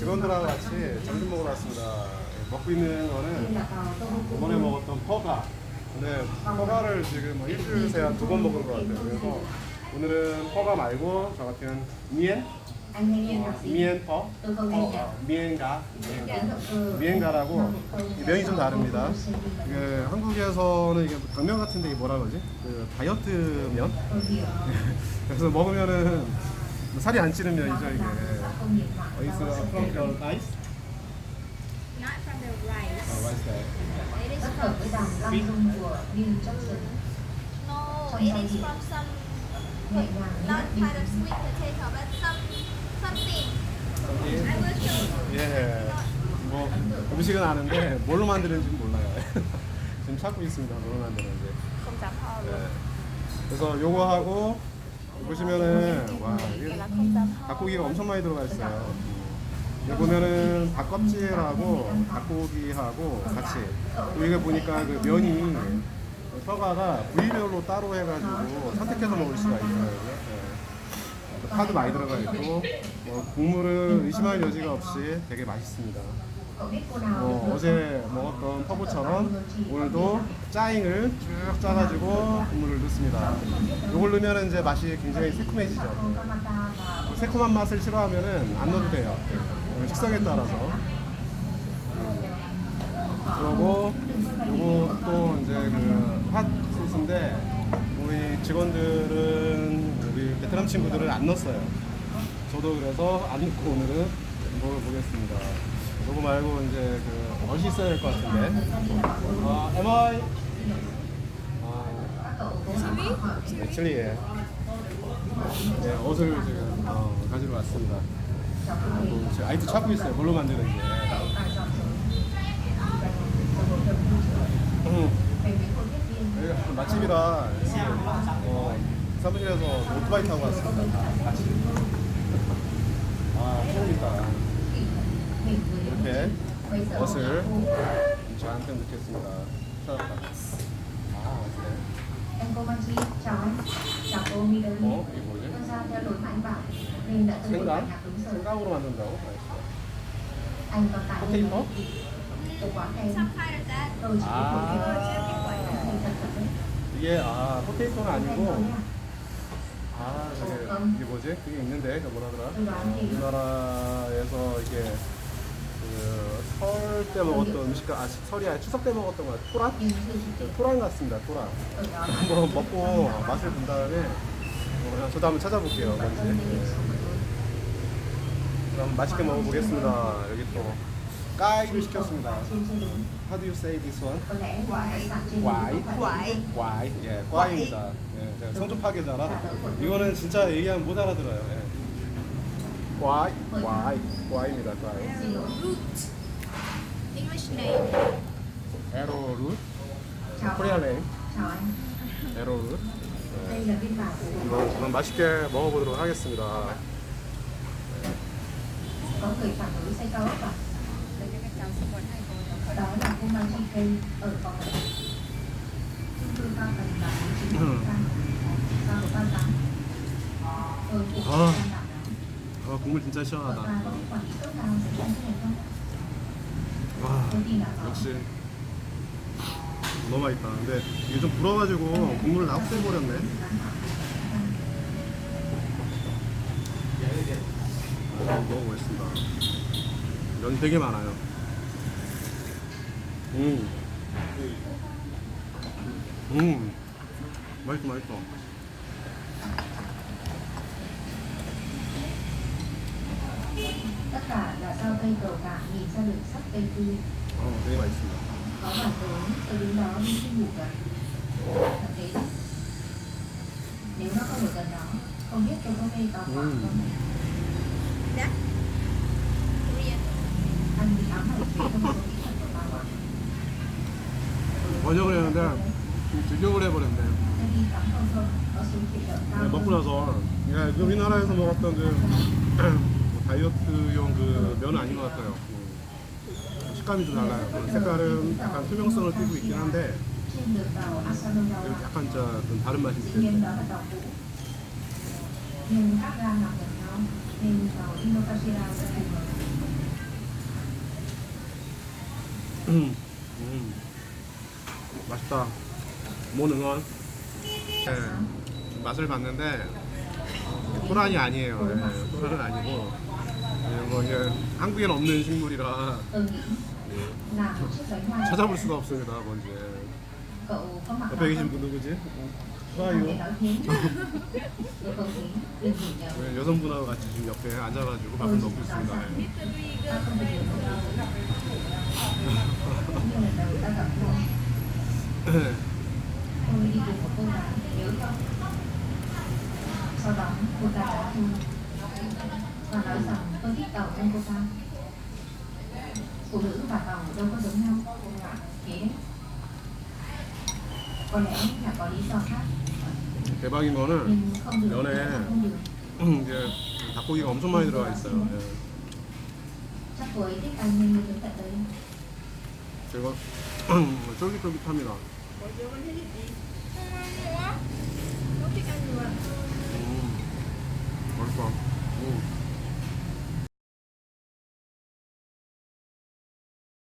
직원들하고 같이 점심 먹으러 왔습니다. 먹고 있는 거는 저번에 먹었던 퍼가. 근데 퍼가를 지금 뭐 일주일 새야 두번 먹은 것 같아요. 그래서 오늘은 퍼가 말고 저 같은 미엔? 미엔 퍼? 어, 어, 미엔가. 미엔가라고 이 면이 좀 다릅니다. 그 한국에서는 이게 당면 같은데 이게 뭐라 그러지? 그 다이어트 면? 그래서 먹으면은 살이 안 찌는 면이죠 이게. nhìn mặt 어디서 from your rice? Not from the rice. 어, rice there. It is Bill Jackson no, it is from some not kind of sweet potato, but some something. something. I will show you. 예. 뭐 음식은 아는데 뭘로 만드는지는 몰라요. 지금 찾고 있습니다. 뭘로 만드는지. Dám ho 네. 그래서 요거 하고 보시면은 닭고기가 엄청 많이 들어가 있어요. 여기 보면은 닭 껍질하고 닭고기하고 같이 또 이게 보니까 그 면이 서가가 부위별로 따로 해가지고 선택해서 먹을 수가 있어요. 네. 파도 많이 들어가 있고 뭐 국물을 의심할 여지가 없이 되게 맛있습니다. 어, 어제 먹었던 퍼브처럼 오늘도 짜잉을 쭉 짜가지고 국물을 넣습니다. 이걸 넣으면 이제 맛이 굉장히 새콤해지죠. 새콤한 맛을 싫어하면은 안 넣어도 돼요. 어, 식성에 따라서. 그리고 요거 또 이제 그핫 소스인데 우리 직원들은 우리 베트남 친구들은 안 넣었어요. 저도 그래서 안 넣고 오늘은 먹어보겠습니다. 요거 말고 이제 그 멋이 있어야 될 것 같은데. 아, am I? 아, 네, 칠리에. 네, 옷을 지금 어, 가지러 왔습니다. 또 지금 아이도 찾고 있어요. 뭘로 만드는지. 음, 여기가 맛집이라 어, 사무실에서 오토바이 타고 왔습니다. 아, 처음 있다. 이렇게 옷을 저한테 넣겠습니다. 찾았다. 아, Midori 어, 이게 뭐지? 생강? 생강으로 만든다고? 포테이토? đấy 이게 아 포테이토는 아니고 아 저게 이게 뭐지? 그게 있는데 그 đoán thì 우리나라에서 이게 그 설 때 먹었던 음식 아 설이 아니 추석 때 먹었던 거 토란? 토란 같습니다 토란 한번 먹고 맛을 본 다음에 어, 저도 한번 찾아볼게요 뭔지. 네. 그럼 맛있게 먹어보겠습니다. 여기 또 까이를 시켰습니다. How do you say this one? có phải 와이 예, 꽈입니다. 예, 제가 성조 파괴자라 이거는 진짜 얘기하면 못 알아들어요. 예. 꽈 꽈이 Root. English name. 에로룻 코리안 네임 에로룻 đây là biên bản của 이거 저는 맛있게 먹어보도록 하겠습니다 có người phản đối xây cao ốc à đó là cô mang chi cây ở phòng chung cư cao tầng và bố trí Ừ. căn cao độ 38 ờ của À. căn đảm 아 국물 진짜 시원하다. 와 역시 너무 맛있다. 근데 이게 좀 불어가지고 국물을 다 흡수해버렸네. 한번 먹어보겠습니다. 면 되게 많아요. 음. 음. 맛있어 맛있어 cả là do cây cầu tạm nhìn ra đường sắt cây tươi 어, 되게 맛있습니다 có bản tướng tôi đứng đó đi khi ngủ gần thật thế đấy nếu nó không ở gần đó không biết tôi có mê tò mò Ừ. không. Korean. anh bị ám ảnh về thông số kỹ thuật của tàu à 번역을 했는데 좀 직역을 해버렸네 Tôi đi tắm không không có xuống thủy lợi cao 네, 먹고 나서 야, 그 우리나라에서 먹었던 그뭐 다이어트용 그 면은 아닌 것 같아요. 음. 식감이 좀 달라요. 그 색깔은 약간 투명성을 띠고 있긴 한데 약간 진짜 좀 다른 맛이 있어요. 음, 음. 맛있다. 몬 응원. 네, 맛을 봤는데 토란이 아니에요. 예, 토란은 아니고 이거 이제 한국에는 없는 식물이라 찾아볼 수가 없습니다. 뭔지. 옆에 계신? 분 누구지? 좋아요. 네, 여성분하고 같이 지금 옆에 앉아가지고 밥을 먹고 있습니다. 예. Không đầu tôi đi cùng một cô không ta phụ nữ và tàu đâu có giống nhau thế đấy có lẽ là có lý do khác 대박인 거는 không không được 이제 닭고기가 엄청 많이 들어가 있어요. 예. 제가 쫄깃쫄깃합니다. Không 음, 맛있어. 음.